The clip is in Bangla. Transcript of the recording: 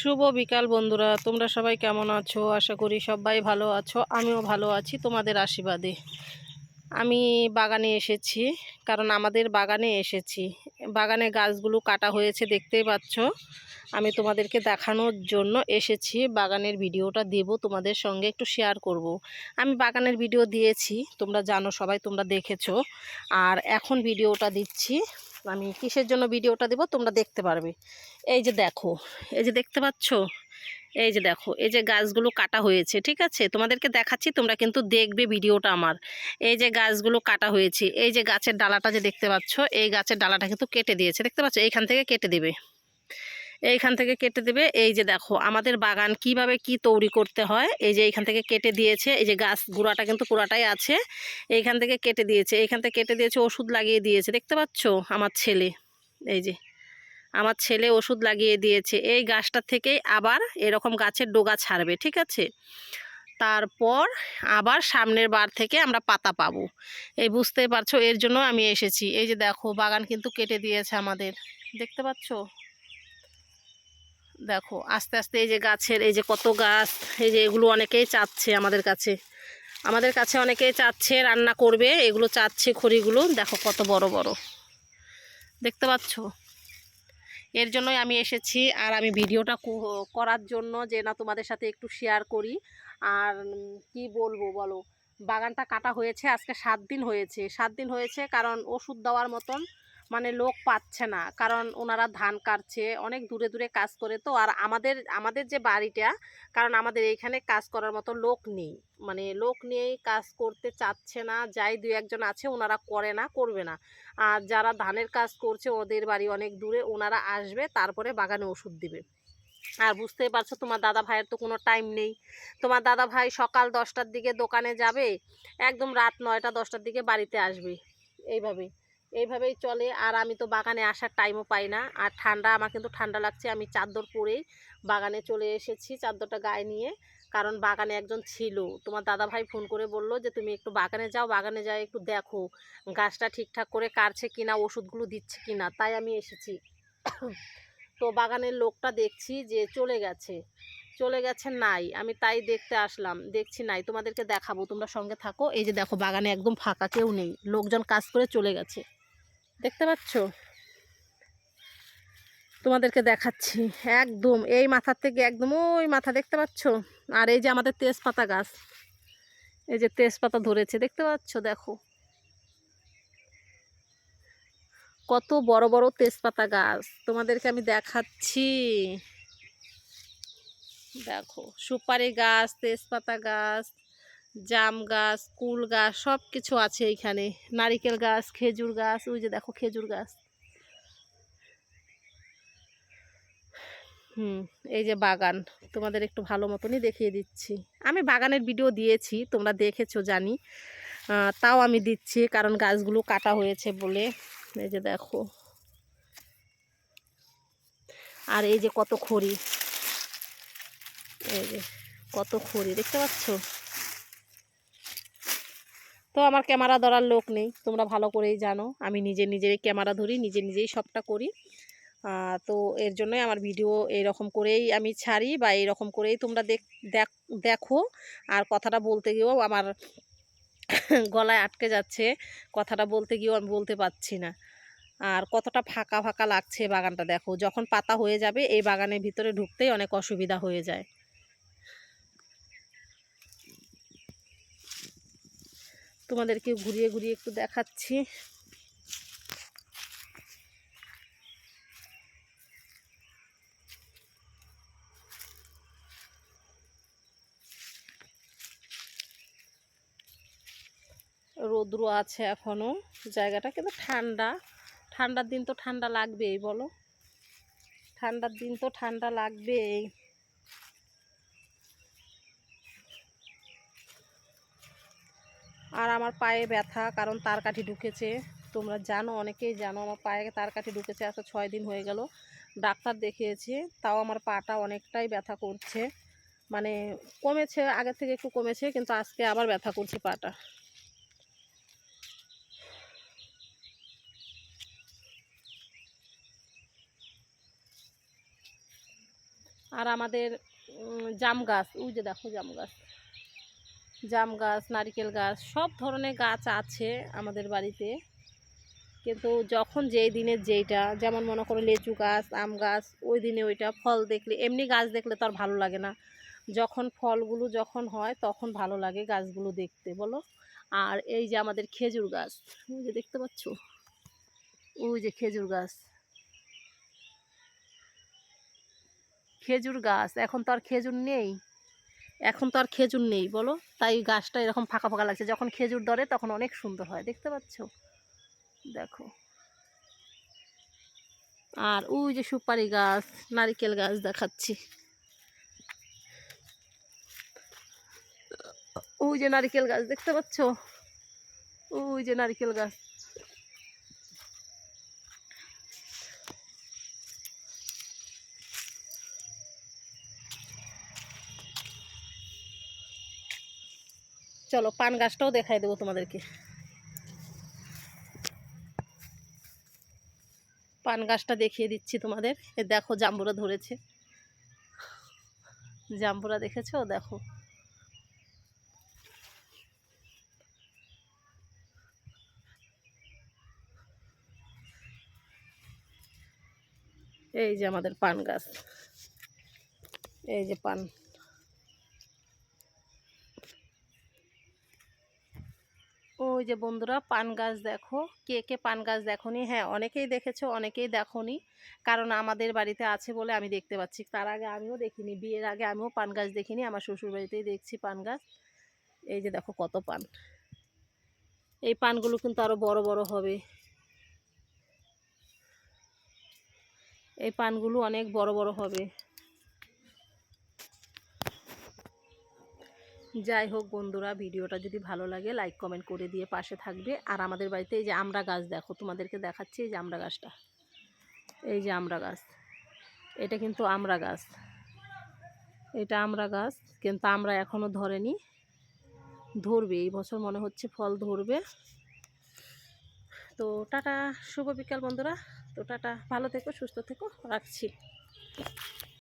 শুভ বিকাল বন্ধুরা, তোমরা সবাই কেমন আছো? আশা করি সবাই ভালো আছো, আমিও ভালো আছি তোমাদের আশীর্বাদে। আমি বাগানে এসেছি, কারণ আমাদের বাগানে এসেছি। বাগানে গাছগুলো কাটা হয়েছে, দেখতেই পাচ্ছ। আমি তোমাদেরকে দেখানোর জন্য এসেছি, বাগানের ভিডিওটা দেব, তোমাদের সঙ্গে একটু শেয়ার করব। আমি বাগানের ভিডিও দিয়েছি, তোমরা জানো সবাই, তোমরা দেখেছ। আর এখন ভিডিওটা দিচ্ছি আমি কিসের জন্য ভিডিওটা দেবো? তোমরা দেখতে পারবে। এই যে দেখো, এই যে দেখতে পাচ্ছ? এই যে দেখো, এই যে গাছগুলো কাটা হয়েছে, ঠিক আছে? তোমাদেরকে দেখাচ্ছি, তোমরা কিন্তু দেখবে ভিডিওটা আমার। এই যে গাছগুলো কাটা হয়েছে, এই যে গাছের ডালাটা যে দেখতে পাচ্ছ, এই গাছের ডালাটা কিন্তু কেটে দিয়েছে, দেখতে পাচ্ছ? এইখান থেকে কেটে দেবে। এইখান থেকে কেটে দেবে। এই যে দেখো, আমাদের বাগান কীভাবে কি তৈরি করতে হয়, এই যে এইখান থেকে কেটে দিয়েছে, এই যে গাছ গুঁড়াটা কিন্তু পুরাটাই আছে, এইখান থেকে কেটে দিয়েছে, এইখান থেকে কেটে দিয়েছে, ওষুধ লাগিয়ে দিয়েছে, দেখতে পাচ্ছ আমার ছেলে, এই যে, আমার ছেলে ওষুধ লাগিয়ে দিয়েছে, এই গাছটা থেকেই আবার এরকম গাছের ডোগা ছাড়বে, ঠিক আছে? তারপর আবার সামনের বার থেকে আমরা পাতা পাবো, এই বুঝতেই পারছ, এর জন্য আমি এসেছি, এই যে দেখো, বাগান কিন্তু কেটে দিয়েছে আমাদের, দেখতে পাচ্ছ? দেখো, আস্তে আস্তে এই যে গাছের, এই যে কত গাছ, এই যে এগুলো অনেকেই চাচ্ছে আমাদের কাছে। আমাদের কাছে অনেকেই চাচ্ছে রান্না করবে, এগুলো চাচ্ছে খড়িগুলো। দেখো কত বড় বড়। দেখতে পাচ্ছ? এর জন্যই আমি এসেছি আর আমি ভিডিওটা করার জন্য যে না তোমাদের সাথে একটু শেয়ার করি। আর কি বলব বলো? বাগানটা কাটা হয়েছে, আজকে সাত দিন হয়েছে। সাত দিন হয়েছে কারণ ওষুধ দেওয়ার মতন মানে লোক পাচ্ছে না। কারণ ওনারা ধান কাটছে, অনেক দূরে দূরে কাজ করে তো। আর আমাদের আমাদের যে বাড়িটা, কারণ আমাদের এইখানে কাজ করার মতো লোক নেই। মানে লোক নিয়েই কাজ করতে চাচ্ছে না, যাই দু একজন আছে ওনারা করে না, করবে না। আর যারা ধানের কাজ করছে, ওদের বাড়ি অনেক দূরে, ওনারা আসবে, তারপরে বাগানে ওষুধ দিবে। আর বুঝতেই পারছ, তোমার দাদা ভাইয়ের তো কোনো টাইম নেই। তোমার দাদা ভাই সকাল দশটার দিকে দোকানে যাবে, একদম রাত নয়টা দশটার দিকে বাড়িতে আসবে এইভাবে এইভাবেই চলে। আর আমি তো বাগানে আসার টাইমও পাই না। আর ঠান্ডা, আমার কিন্তু ঠান্ডা লাগছে। আমি চাদর পরেই বাগানে চলে এসেছি চাদরটা গায়ে নিয়ে। কারণ বাগানে একজন ছিল। তোমার দাদা ভাই ফোন করে বলল যে, তুমি একটু বাগানে যাও। বাগানে যাও একটু দেখো গাছটা ঠিকঠাক করে কাটছে কিনা, ওষুধগুলো দিচ্ছে কিনা। তাই আমি এসেছি। তো বাগানের লোকটা দেখছি যে, চলে গেছে। চলে গেছে নাই। আমি তাই দেখতে আসলাম। দেখছি নাই। তোমাদেরকে দেখাবো। তোমরা সঙ্গে থাকো। এই যে দেখো, বাগানে একদম ফাঁকা কেউ নেই। লোকজন কাজ করে চলে গেছে। দেখতে পাচ্ছ? তোমাদেরকে দেখাচ্ছি। একদম এই মাথার থেকে একদম ওই মাথা, দেখতে পাচ্ছ? আর এই যে আমাদের তেজপাতা গাছ, এই যে তেজপাতা ধরেছে, দেখতে পাচ্ছ? দেখো। কত বড় বড় তেজপাতা গাছ, তোমাদেরকে আমি দেখাচ্ছি। দেখো, সুপারি গাছ, তেজপাতা গাছ। জাম গাছ, কুল গাছ সব কিছু আছে এইখানে। নারিকেল গাছ, খেজুর গাছ, ওই যে দেখো খেজুর গাছ। হুম, এই যে বাগান, তোমাদের একটু ভালো মতনই দেখিয়ে দিচ্ছি। আমি বাগানের ভিডিও দিয়েছি, তোমরা দেখেছ, জানি। তাও আমি দিচ্ছি, কারণ গাছগুলো কাটা হয়েছে বলে। এই যে দেখো। আর এই যে কত খড়ি। এই যে কত খড়ি, দেখতে পাচ্ছ? তো আমার ক্যামেরা ধরার লোক নেই, তোমরা ভালো করেই জানো। আমি নিজে নিজেরই ক্যামেরা ধরি, নিজে নিজেই সবটা করি। তো এর জন্যই আমার ভিডিও এইরকম করেই আমি ছাড়ি বা এইরকম করেই তোমরা দেখো আর কথাটা বলতে গিয়েও আমার গলায় আটকে যাচ্ছে, কথাটা বলতে গিয়েও আমি বলতে পারছি না। আর কতটা ফাঁকা ফাঁকা লাগছে বাগানটা দেখো। যখন পাতা হয়ে যাবে, এই বাগানের ভিতরে ঢুকতেই অনেক অসুবিধা হয়ে যায়। তোমাদেরকে ঘুরিয়ে ঘুরিয়ে একটু দেখাচ্ছি। রৌদ্র আছে এখনও, জায়গাটা কিন্তু ঠান্ডা। ঠান্ডার দিন তো ঠান্ডা লাগবেই, বলো। ঠান্ডার দিন তো ঠান্ডা লাগবেই। আর আমার পায়ে ব্যথা, কারণ তার কাঠি ঢুকেছে। তোমরা জানো, অনেকেই জানো, আমার পায়ে তার কাঠি ঢুকেছে, আজকে ছয় দিন হয়ে গেল। ডাক্তার দেখিয়েছি, তাও আমার পাটা অনেকটাই ব্যথা করছে। মানে কমেছে, আগের থেকে একটু কমেছে, কিন্তু আজকে আবার ব্যথা করছে পাটা। আর আমাদের জাম গাছ, ওই যে দেখো জাম গাছ। জাম গাছ, নারকেল গাছ, সব ধরনের গাছ আছে আমাদের বাড়িতে। কিন্তু যখন যেই দিনে যেইটা, যেমন মনে করো লেচু গাছ, আম গাছ, ওই দিনে ওইটা ফল দেখলে, এমনি গাছ দেখলে তো আর ভালো লাগে না। যখন ফলগুলো যখন হয়, তখন ভালো লাগে গাছগুলো দেখতে, বলো? আর এই যে আমাদের খেজুর গাছ, ওই যে দেখতে পাচ্ছ? ওই যে খেজুর গাছ। খেজুর গাছ, এখন তো আর খেজুর নেই। এখন তো আর খেজুর নেই, বলো? তাই গাছটা এরকম ফাঁকা ফাঁকা লাগছে। যখন খেজুর ধরে, তখন অনেক সুন্দর হয়, দেখতে পাচ্ছ? দেখো। আর ওই যে সুপারি গাছ, নারিকেল গাছ দেখাচ্ছি। ওই যে নারিকেল গাছ, দেখতে পাচ্ছ? ওই যে নারিকেল গাছ। চলো পান গাছটাও দেখাই দেবো তোমাদেরকে। পান গাছটা দেখিয়ে দিচ্ছি তোমাদের। এ দেখো, জাম্বুরা ধরেছে। জাম্বুরা দেখেছ? দেখো। এই যে আমাদের পান গাছ। এই যে পান। ওই যে বন্ধুরা পান গাছ দেখো, কে কে পান গাছ দেখোনি? হ্যাঁ অনেকেই দেখেছ, অনেকেই দেখোনি। কারণ আমাদের বাড়িতে আছে বলে আমি দেখতে পাচ্ছি। তার আগে আমিও দেখিনি, বিয়ের আগে আমিও পান গাছ দেখিনি, আমার শ্বশুর বাড়িতেই দেখছি পান গাছ। এই যে দেখো কত পান। এই পানগুলো কিন্তু আরও বড় বড় হবে। এই পানগুলো অনেক বড় বড় হবে। যাই হোক বন্ধুরা, ভিডিওটা যদি ভালো লাগে লাইক কমেন্ট করে দিয়ে পাশে থাকবে। আর আমাদের বাড়িতে এই যে আমরা গাছ, দেখো, তোমাদেরকে দেখাচ্ছি এই যে আমরা গাছটা। এই যে আমরা গাছ। এটা কিন্তু আমরা গাছ। এটা আমরা গাছ, কিন্তু আমরা এখনও ধরেনি। ধরবে, এই বছর মনে হচ্ছে ফল ধরবে। তো টাটা, শুভ বিকাল বন্ধুরা। তো টাটা, ভালো থেকো, সুস্থ থেকো, রাখছি।